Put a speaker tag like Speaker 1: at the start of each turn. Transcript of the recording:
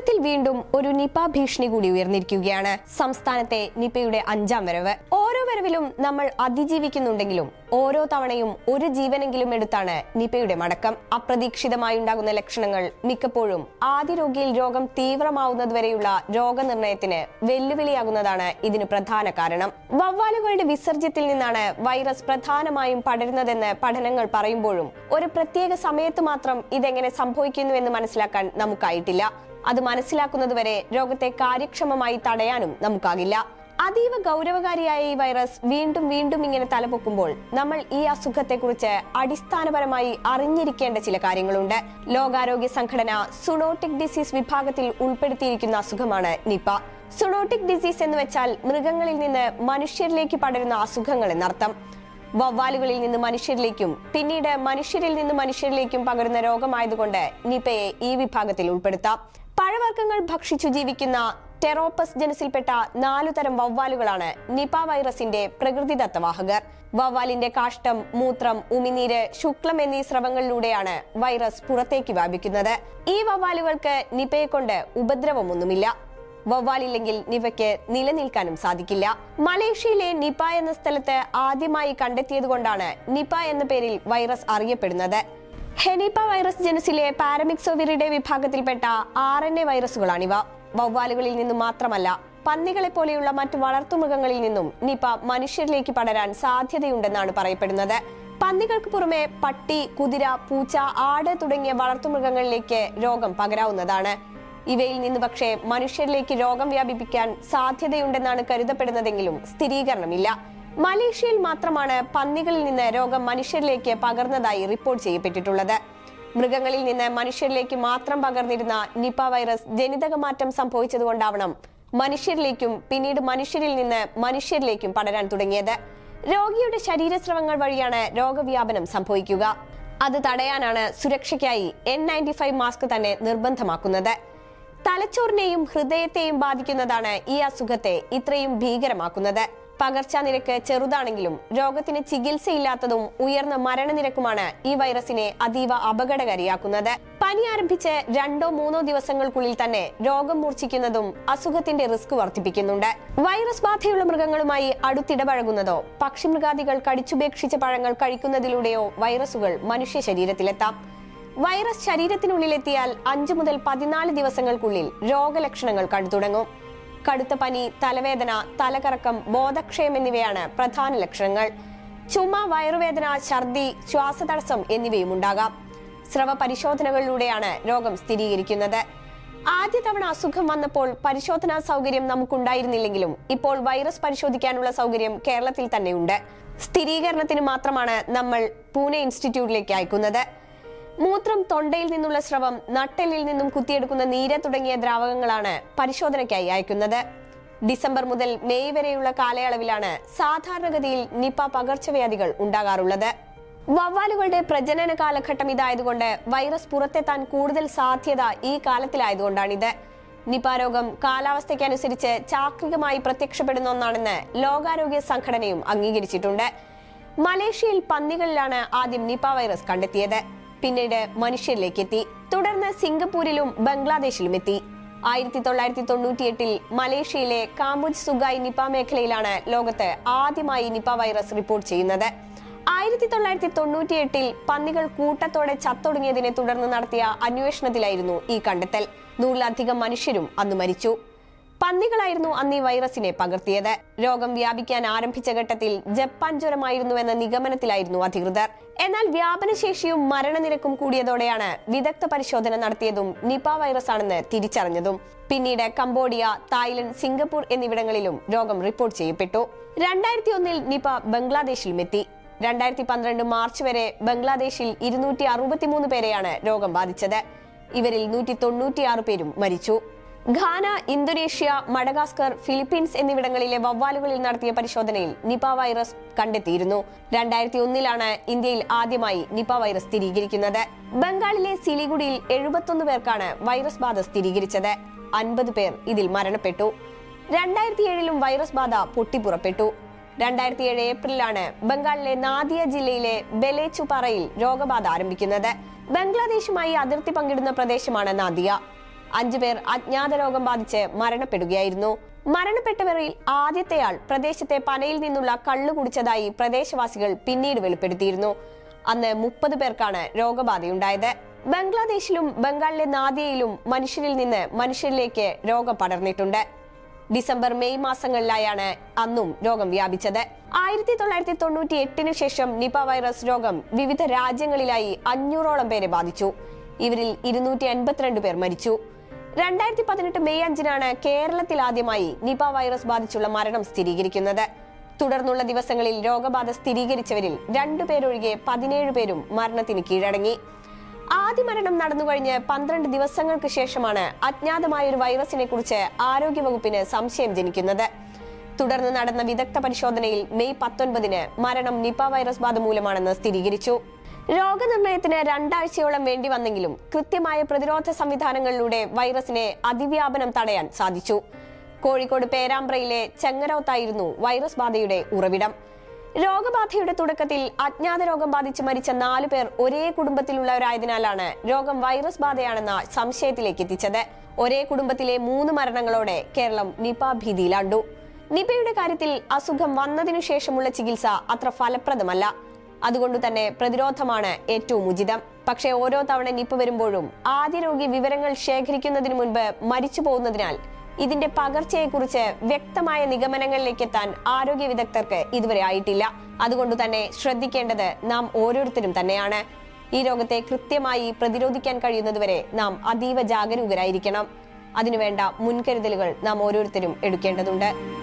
Speaker 1: കേരളത്തിൽ വീണ്ടും ഒരു നിപ ഭീഷണി കൂടി ഉയർന്നിരിക്കുകയാണ്. സംസ്ഥാനത്തെ നിപയുടെ അഞ്ചാം വരവ്. ഓരോ വരവിലും നമ്മൾ അതിജീവിക്കുന്നുണ്ടെങ്കിലും ഓരോ തവണയും ഒരു ജീവനെങ്കിലും എടുത്താണ് നിപയുടെ മടക്കം. അപ്രതീക്ഷിതമായി ഉണ്ടാകുന്ന ലക്ഷണങ്ങൾ മിക്കപ്പോഴും ആദ്യ രോഗിയിൽ രോഗം തീവ്രമാവുന്നതുവരെയുള്ള രോഗനിർണയത്തിന് വെല്ലുവിളിയാകുന്നതാണ് ഇതിന് പ്രധാന കാരണം. വവ്വാലുകളുടെ വിസർജ്യത്തിൽ നിന്നാണ് വൈറസ് പ്രധാനമായും പടരുന്നതെന്ന് പഠനങ്ങൾ പറയുമ്പോഴും ഒരു പ്രത്യേക സമയത്ത് മാത്രം ഇതെങ്ങനെ സംഭവിക്കുന്നുവെന്ന് മനസ്സിലാക്കാൻ നമുക്കായിട്ടില്ല. അത് മനസ്സിലാക്കുന്നതുവരെ രോഗത്തെ കാര്യക്ഷമമായി തടയാനും നമുക്കാകില്ല. അതീവ ഗൗരവകാരിയായ ഈ വൈറസ് വീണ്ടും വീണ്ടും ഇങ്ങനെ തലപൊക്കുമ്പോൾ നമ്മൾ ഈ അസുഖത്തെക്കുറിച്ച് അടിസ്ഥാനപരമായി അറിഞ്ഞിരിക്കേണ്ട ചില കാര്യങ്ങളുണ്ട്. ലോകാരോഗ്യ സംഘടന സുണോട്ടിക് ഡിസീസ് വിഭാഗത്തിൽ ഉൾപ്പെടുത്തിയിരിക്കുന്ന അസുഖമാണ് നിപ. സുണോട്ടിക് ഡിസീസ് എന്ന് വെച്ചാൽ മൃഗങ്ങളിൽ നിന്ന് മനുഷ്യരിലേക്ക് പടരുന്ന അസുഖങ്ങൾ എന്നർത്ഥം. വവ്വാലുകളിൽ നിന്ന് മനുഷ്യരിലേക്കും പിന്നീട് മനുഷ്യരിൽ നിന്ന് മനുഷ്യരിലേക്കും പകരുന്ന രോഗമായതുകൊണ്ട് നിപയെ ഈ വിഭാഗത്തിൽ ഉൾപ്പെടുത്താം. പഴവർഗങ്ങൾ ഭക്ഷിച്ചു ജീവിക്കുന്ന ടെറോപ്പസ് ജനസിൽപ്പെട്ട നാലു തരം വവ്വാലുകളാണ് നിപ വൈറസിന്റെ പ്രകൃതിദത്ത വാഹകർ വവ്വാലിന്റെ കാഷ്ടം മൂത്രം ഉമിനീര് ശുക്ലം എന്നീ സ്രവങ്ങളിലൂടെയാണ് വൈറസ് പുറത്തേക്ക് വ്യാപിക്കുന്നത്. ഈ വവ്വാലുകൾക്ക് നിപയെ കൊണ്ട് ഉപദ്രവമൊന്നുമില്ല. വവ്വാലില്ലെങ്കിൽ നിവയ്ക്ക് നിലനിൽക്കാനും സാധിക്കില്ല. മലേഷ്യയിലെ നിപ എന്ന സ്ഥലത്ത് ആദ്യമായി കണ്ടെത്തിയതുകൊണ്ടാണ് നിപ എന്ന പേരിൽ വൈറസ് അറിയപ്പെടുന്നത്. ഹെനിപ വൈറസ് ജനുസിലെ പാരമിക്സോവിറിയുടെ വിഭാഗത്തിൽപ്പെട്ട ആർ എൻ എ വൈറസുകളാണിവ. വവ്വാലുകളിൽ നിന്നും മാത്രമല്ല പന്നികളെ പോലെയുള്ള മറ്റ് വളർത്തുമൃഗങ്ങളിൽ നിന്നും നിപ മനുഷ്യരിലേക്ക് പടരാൻ സാധ്യതയുണ്ടെന്നാണ് പറയപ്പെടുന്നത്. പന്നികൾക്ക് പുറമെ പട്ടി കുതിര പൂച്ച ആട് തുടങ്ങിയ വളർത്തുമൃഗങ്ങളിലേക്ക് രോഗം പകരാവുന്നതാണ്. ഇവയിൽ നിന്ന് പക്ഷേ മനുഷ്യരിലേക്ക് രോഗം വ്യാപിപ്പിക്കാൻ സാധ്യതയുണ്ടെന്നാണ് കരുതപ്പെടുന്നതെങ്കിലും സ്ഥിരീകരണമില്ല. മലേഷ്യയിൽ മാത്രമാണ് പന്നികളിൽ നിന്ന് രോഗം മനുഷ്യരിലേക്ക് പകർന്നതായി റിപ്പോർട്ട് ചെയ്യപ്പെട്ടിട്ടുള്ളത്. മൃഗങ്ങളിൽ നിന്ന് മനുഷ്യരിലേക്ക് മാത്രം പകർന്നിരുന്ന നിപ വൈറസ് ജനിതക മാറ്റം സംഭവിച്ചതുകൊണ്ടാവണം മനുഷ്യരിലേക്കും പിന്നീട് മനുഷ്യരിൽ നിന്ന് മനുഷ്യരിലേക്കും പടരാൻ തുടങ്ങിയത്. രോഗിയുടെ ശരീരസ്രവങ്ങൾ വഴിയാണ് രോഗവ്യാപനം സംഭവിക്കുക. അത് തടയാനാണ് സുരക്ഷയ്ക്കായി എൻ നയന്റി ഫൈവ് മാസ്ക് തന്നെ നിർബന്ധമാക്കുന്നത്. തലച്ചോറിനെയും ഹൃദയത്തെയും ബാധിക്കുന്നതാണ് ഈ അസുഖത്തെ ഇത്രയും ഭീകരമാക്കുന്നത്. പകർച്ചാ നിരക്ക് ചെറുതാണെങ്കിലും രോഗത്തിന് ചികിത്സയില്ലാത്തതും ഉയർന്ന മരണനിരക്കുമാണ് ഈ വൈറസിനെ അതീവ അപകടകാരിയാക്കുന്നത്. പനി ആരംഭിച്ച് രണ്ടോ മൂന്നോ ദിവസങ്ങൾക്കുള്ളിൽ തന്നെ രോഗം മൂർച്ഛിക്കുന്നതും അസുഖത്തിന്റെ റിസ്ക് വർദ്ധിപ്പിക്കുന്നുണ്ട്. വൈറസ് ബാധയുള്ള മൃഗങ്ങളുമായി അടുത്തിടപഴകുന്നതോ പക്ഷിമൃഗാദികൾ കടിച്ചുപേക്ഷിച്ച പഴങ്ങൾ കഴിക്കുന്നതിലൂടെയോ വൈറസുകൾ മനുഷ്യ ശരീരത്തിലെത്താം. വൈറസ് ശരീരത്തിനുള്ളിലെത്തിയാൽ അഞ്ചു മുതൽ പതിനാല് ദിവസങ്ങൾക്കുള്ളിൽ രോഗലക്ഷണങ്ങൾ കണ്ടു തുടങ്ങും കടുത്ത പനി തലവേദന തലകറക്കം ബോധക്ഷയം എന്നിവയാണ് പ്രധാന ലക്ഷണങ്ങൾ. ചുമ വയറുവേദന ഛർദി ശ്വാസതടസ്സം എന്നിവയും ഉണ്ടാകാം. സ്രവ പരിശോധനകളിലൂടെയാണ് രോഗം സ്ഥിരീകരിക്കുന്നത്. ആദ്യ തവണ അസുഖം വന്നപ്പോൾ പരിശോധനാ സൗകര്യം നമുക്കുണ്ടായിരുന്നില്ലെങ്കിലും ഇപ്പോൾ വൈറസ് പരിശോധിക്കാനുള്ള സൗകര്യം കേരളത്തിൽ തന്നെയുണ്ട്. സ്ഥിരീകരണത്തിന് മാത്രമാണ് നമ്മൾ പൂനെ ഇൻസ്റ്റിറ്റ്യൂട്ടിലേക്ക് അയക്കുന്നത്. മൂത്രം തൊണ്ടയിൽ നിന്നുള്ള സ്രവം നട്ടലിൽ നിന്നും കുത്തിയെടുക്കുന്ന നീര തുടങ്ങിയ ദ്രാവകങ്ങളാണ് പരിശോധനയ്ക്കായി അയക്കുന്നത്. ഡിസംബർ മുതൽ മെയ് വരെയുള്ള കാലയളവിലാണ് സാധാരണഗതിയിൽ നിപ പകർച്ചവ്യാധികൾ ഉണ്ടാകാറുള്ളത്. വവ്വാലുകളുടെ പ്രജനന കാലഘട്ടം ഇതായതുകൊണ്ട് വൈറസ് പുറത്തെത്താൻ കൂടുതൽ സാധ്യത ഈ കാലത്തിലായതുകൊണ്ടാണിത്. നിപ രോഗം കാലാവസ്ഥയ്ക്കനുസരിച്ച് ചാക്രികമായി പ്രത്യക്ഷപ്പെടുന്ന ഒന്നാണെന്ന് ലോകാരോഗ്യ സംഘടനയും അംഗീകരിച്ചിട്ടുണ്ട്. മലേഷ്യയിൽ പന്നികളിലാണ് ആദ്യം നിപ വൈറസ് കണ്ടെത്തിയത്. പിന്നീട് മനുഷ്യരിലേക്ക് എത്തി തുടർന്ന് സിംഗപ്പൂരിലും ബംഗ്ലാദേശിലും എത്തി ആയിരത്തി തൊള്ളായിരത്തി തൊണ്ണൂറ്റിയെട്ടിൽ മലേഷ്യയിലെ കാമ്പുജ് സുഗായ് നിപ മേഖലയിലാണ് ലോകത്ത് ആദ്യമായി നിപ വൈറസ് റിപ്പോർട്ട് ചെയ്യുന്നത്. ആയിരത്തി തൊള്ളായിരത്തി തൊണ്ണൂറ്റിയെട്ടിൽ പന്നികൾ കൂട്ടത്തോടെ ചത്തൊടുങ്ങിയതിനെ തുടർന്ന് നടത്തിയ അന്വേഷണത്തിലായിരുന്നു ഈ കണ്ടെത്തൽ. നൂറിലധികം മനുഷ്യരും അന്ന് മരിച്ചു. പന്നികളായിരുന്നു അന്ന് ഈ വൈറസിനെ പകർത്തിയത്. രോഗം വ്യാപിക്കാൻ ആരംഭിച്ച ഘട്ടത്തിൽ ജപ്പാൻ ജ്വരമായിരുന്നുവെന്ന നിഗമനത്തിലായിരുന്നു അധികൃതർ. എന്നാൽ വ്യാപനശേഷിയും മരണനിരക്കും കൂടിയതോടെയാണ് വിദഗ്ധ പരിശോധന നടത്തിയതും നിപ വൈറസ് ആണെന്ന് തിരിച്ചറിഞ്ഞതും. പിന്നീട് കംബോഡിയ തായ്ലൻഡ് സിംഗപ്പൂർ എന്നിവിടങ്ങളിലും രോഗം റിപ്പോർട്ട് ചെയ്യപ്പെട്ടു. രണ്ടായിരത്തി ഒന്നിൽ നിപ ബംഗ്ലാദേശിലും എത്തി രണ്ടായിരത്തി പന്ത്രണ്ട് മാർച്ച് വരെ ബംഗ്ലാദേശിൽ ഇരുന്നൂറ്റി അറുപത്തിമൂന്ന് പേരെയാണ് രോഗം ബാധിച്ചത്. ഇവരിൽ നൂറ്റി തൊണ്ണൂറ്റിയാറ് പേരും മരിച്ചു. ഘാന ഇന്തോനേഷ്യ മഡഗാസ്കർ ഫിലിപ്പീൻസ് എന്നിവിടങ്ങളിലെ വവ്വാലുകളിൽ നടത്തിയ പരിശോധനയിൽ നിപ വൈറസ് കണ്ടെത്തിയിരുന്നു. രണ്ടായിരത്തി ഒന്നിലാണ് ഇന്ത്യയിൽ ആദ്യമായി നിപ വൈറസ് സ്ഥിരീകരിക്കുന്നത്. ബംഗാളിലെ സിലിഗുഡിയിൽ എഴുപത്തൊന്ന് പേർക്കാണ് വൈറസ് ബാധ സ്ഥിരീകരിച്ചത്. അൻപത് പേർ ഇതിൽ മരണപ്പെട്ടു. രണ്ടായിരത്തി ഏഴിലും വൈറസ് ബാധ പൊട്ടിപ്പുറപ്പെട്ടു. രണ്ടായിരത്തി ഏഴ് ഏപ്രിലാണ് ബംഗാളിലെ നാദിയ ജില്ലയിലെ ബെലേച്ചുപാറയിൽ രോഗബാധ ആരംഭിക്കുന്നത്. ബംഗ്ലാദേശുമായി അതിർത്തി പങ്കിടുന്ന പ്രദേശമാണ് നാദിയ. അഞ്ചു പേർ അജ്ഞാത രോഗം ബാധിച്ച് മരണപ്പെടുകയായിരുന്നു. മരണപ്പെട്ടവരിൽ ആദ്യത്തെയാൾ പ്രദേശത്തെ പനയിൽ നിന്നുള്ള കള്ളു കുടിച്ചതായി പ്രദേശവാസികൾ പിന്നീട് വെളിപ്പെടുത്തിയിരുന്നു. അന്ന് മുപ്പത് പേർക്കാണ് രോഗബാധയുണ്ടായത്. ബംഗ്ലാദേശിലും ബംഗാളിലെ നാദിയയിലും മനുഷ്യരിൽ നിന്ന് മനുഷ്യരിലേക്ക് രോഗം പടർന്നിട്ടുണ്ട്. ഡിസംബർ മെയ് മാസങ്ങളിലായാണ് അന്നും രോഗം വ്യാപിച്ചത്. ആയിരത്തി തൊള്ളായിരത്തി തൊണ്ണൂറ്റി എട്ടിന് ശേഷം നിപ വൈറസ് രോഗം വിവിധ രാജ്യങ്ങളിലായി അഞ്ഞൂറോളം പേരെ ബാധിച്ചു. ഇവരിൽ ഇരുന്നൂറ്റി എൺപത്തിരണ്ട് പേർ മരിച്ചു. രണ്ടായിരത്തി പതിനെട്ട് മെയ് അഞ്ചിനാണ് കേരളത്തിൽ ആദ്യമായി നിപ വൈറസ് ബാധിച്ചുള്ള മരണം സ്ഥിരീകരിക്കുന്നത്. തുടർന്നുള്ള ദിവസങ്ങളിൽ രോഗബാധ സ്ഥിരീകരിച്ചവരിൽ രണ്ടു രണ്ടുപേരൊഴികെ പതിനേഴ് പേരും മരണത്തിന് കീഴടങ്ങി. ആദ്യ മരണം നടന്നുകഴിഞ്ഞ് പന്ത്രണ്ട് ദിവസങ്ങൾക്ക് ശേഷമാണ് അജ്ഞാതമായ ഒരു വൈറസിനെ കുറിച്ച് ആരോഗ്യവകുപ്പിന് സംശയം ജനിക്കുന്നത്. തുടർന്ന് നടന്ന വിദഗ്ധ പരിശോധനയിൽ മെയ് പത്തൊൻപതിന് മരണം നിപ വൈറസ് ബാധ മൂലമാണെന്ന് സ്ഥിരീകരിച്ചു. രോഗനിർണയത്തിന് രണ്ടാഴ്ചയോളം വേണ്ടി വന്നെങ്കിലും കൃത്യമായ പ്രതിരോധ സംവിധാനങ്ങളിലൂടെ വൈറസിനെ അതിവ്യാപനം തടയാൻ സാധിച്ചു. കോഴിക്കോട് പേരാമ്പ്രയിലെ ചെങ്ങരോത്തായിരുന്നു വൈറസ് ബാധയുടെ ഉറവിടം. രോഗബാധയുടെ തുടക്കത്തിൽ അജ്ഞാത രോഗം ബാധിച്ച് മരിച്ച നാലു പേർ ഒരേ കുടുംബത്തിലുള്ളവരായതിനാലാണ് രോഗം വൈറസ് ബാധയാണെന്ന സംശയത്തിലേക്ക് എത്തിച്ചത്. ഒരേ കുടുംബത്തിലെ മൂന്ന് മരണങ്ങളോടെ കേരളം നിപ ഭീതിയിലാണ്ടു. നിപയുടെ കാര്യത്തിൽ അസുഖം വന്നതിനു ശേഷമുള്ള ചികിത്സ അത്ര ഫലപ്രദമല്ല. അതുകൊണ്ട് തന്നെ പ്രതിരോധമാണ് ഏറ്റവും ഉചിതം. പക്ഷേ ഓരോ തവണ നിപ്പ് വരുമ്പോഴും ആദ്യ രോഗി വിവരങ്ങൾ ശേഖരിക്കുന്നതിന് മുൻപ് മരിച്ചു പോകുന്നതിനാൽ ഇതിന്റെ പകർച്ചയെക്കുറിച്ച് വ്യക്തമായ നിഗമനങ്ങളിലേക്ക് എത്താൻ ആരോഗ്യ വിദഗ്ധർക്ക് ഇതുവരെ ആയിട്ടില്ല. അതുകൊണ്ട് തന്നെ ശ്രദ്ധിക്കേണ്ടത് നാം ഓരോരുത്തരും തന്നെയാണ്. ഈ രോഗത്തെ കൃത്യമായി പ്രതിരോധിക്കാൻ കഴിയുന്നതുവരെ നാം അതീവ ജാഗരൂകരായിരിക്കണം. അതിനുവേണ്ട മുൻകരുതലുകൾ നാം ഓരോരുത്തരും എടുക്കേണ്ടതുണ്ട്.